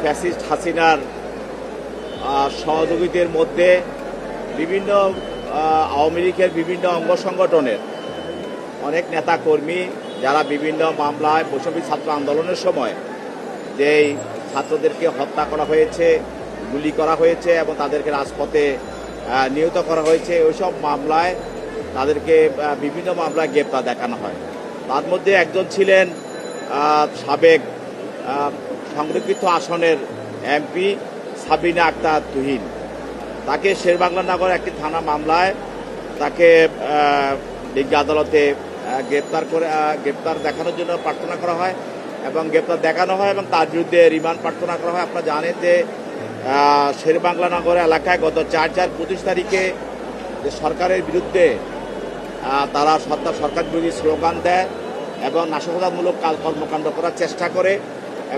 Fascist হাসিনার সহযোগীদের মধ্যে বিভিন্ন আওয়ামী লীগের বিভিন্ন অঙ্গ সংগঠনের অনেক নেতা কর্মী যারা বিভিন্ন মামলায় বৈষম্য ছাত্র আন্দোলনের সময় যেই ছাত্রদেরকে হত্যা করা হয়েছে, গুলি করা হয়েছে এবং তাদেরকে রাজপথে নিহত করা হয়েছে, ওইসব মামলায় তাদেরকে বিভিন্ন মামলায় গ্রেপ্তার দেখানো হয়। তার মধ্যে একজন ছিলেন সাবেক সংরক্ষিত আসনের এমপি সাবিনা আক্তার তুহিন। তাকে শেরবাংলা নগর একটি থানা মামলায় তাকে বিজ্ঞ আদালতে গ্রেপ্তার করে গ্রেপ্তার দেখানোর জন্য প্রার্থনা করা হয় এবং গ্রেপ্তার দেখানো হয় এবং তার বিরুদ্ধে রিমান্ড প্রার্থনা করা হয়। আপনারা জানেন যে শেরবাংলা নগর এলাকায় গত চার চার পঁচিশ তারিখে যে সরকারের বিরুদ্ধে তারা সরকার সরকার বিরোধী স্লোগান দেয় এবং নাশকতামূলক কর্মকাণ্ড করার চেষ্টা করে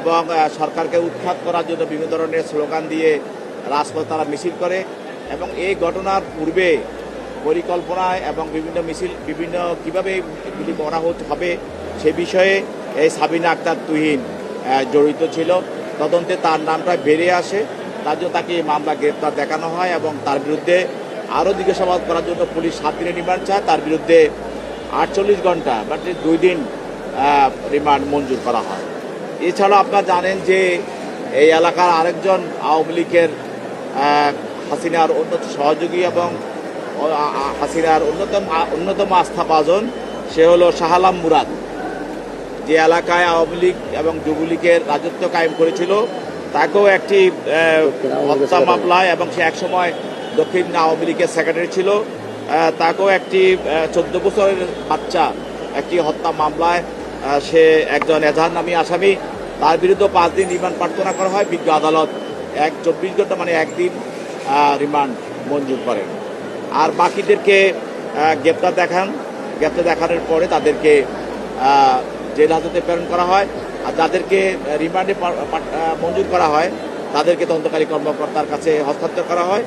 এবং সরকারকে উৎখাত করার জন্য বিভিন্ন ধরনের স্লোগান দিয়ে রাজপথ তারা মিছিল করে এবং এই ঘটনার পূর্বে পরিকল্পনায় এবং বিভিন্ন মিছিল, বিভিন্ন কীভাবে এগুলি করা হবে সে বিষয়ে এই সাবিনা আক্তার তুহিন জড়িত ছিল। তদন্তে তার নামটা বেড়ে আসে। তার জন্য তাকে এই মামলা গ্রেপ্তার দেখানো হয় এবং তার বিরুদ্ধে আরও জিজ্ঞাসাবাদ করার জন্য পুলিশ সাত দিনের রিমান্ড চায়। তার বিরুদ্ধে আটচল্লিশ ঘণ্টা বাট দুই দিন রিমান্ড মঞ্জুর করা হয়। এছাড়াও আপনারা জানেন যে এই এলাকার আরেকজন আওয়ামী লীগের হাসিনার অন্যতম সহযোগী এবং হাসিনার অন্যতম অন্যতম আস্থাভাজন, সে হলো শাহালাম মুরাদ। যে এলাকায় আওয়ামী লীগ এবং যুবলীগের রাজত্ব কায়েম করেছিল, তাকেও একটি হত্যা মামলায় এবং সে একসময় দক্ষিণ আওয়ামী লীগের সেক্রেটারি ছিল। তাকেও একটি চোদ্দ বছরের বাচ্চা একটি হত্যা মামলায় সে একজন এজাহার নামী আসামি। তার বিরুদ্ধে পাঁচ দিন রিমান্ড প্রার্থনা করা হয়। বিজ্ঞ আদালত এক চব্বিশ ঘণ্টা মানে একদিন রিমান্ড মঞ্জুর করেন। আর বাকিদেরকে গ্রেপ্তার দেখান। গ্রেপ্তার দেখানোর পরে তাদেরকে জেল হাজতে প্রেরণ করা হয়। আর যাদেরকে রিমান্ডে মঞ্জুর করা হয়, তাদেরকে তদন্তকারী কর্মকর্তার কাছে হস্তান্তর করা হয়।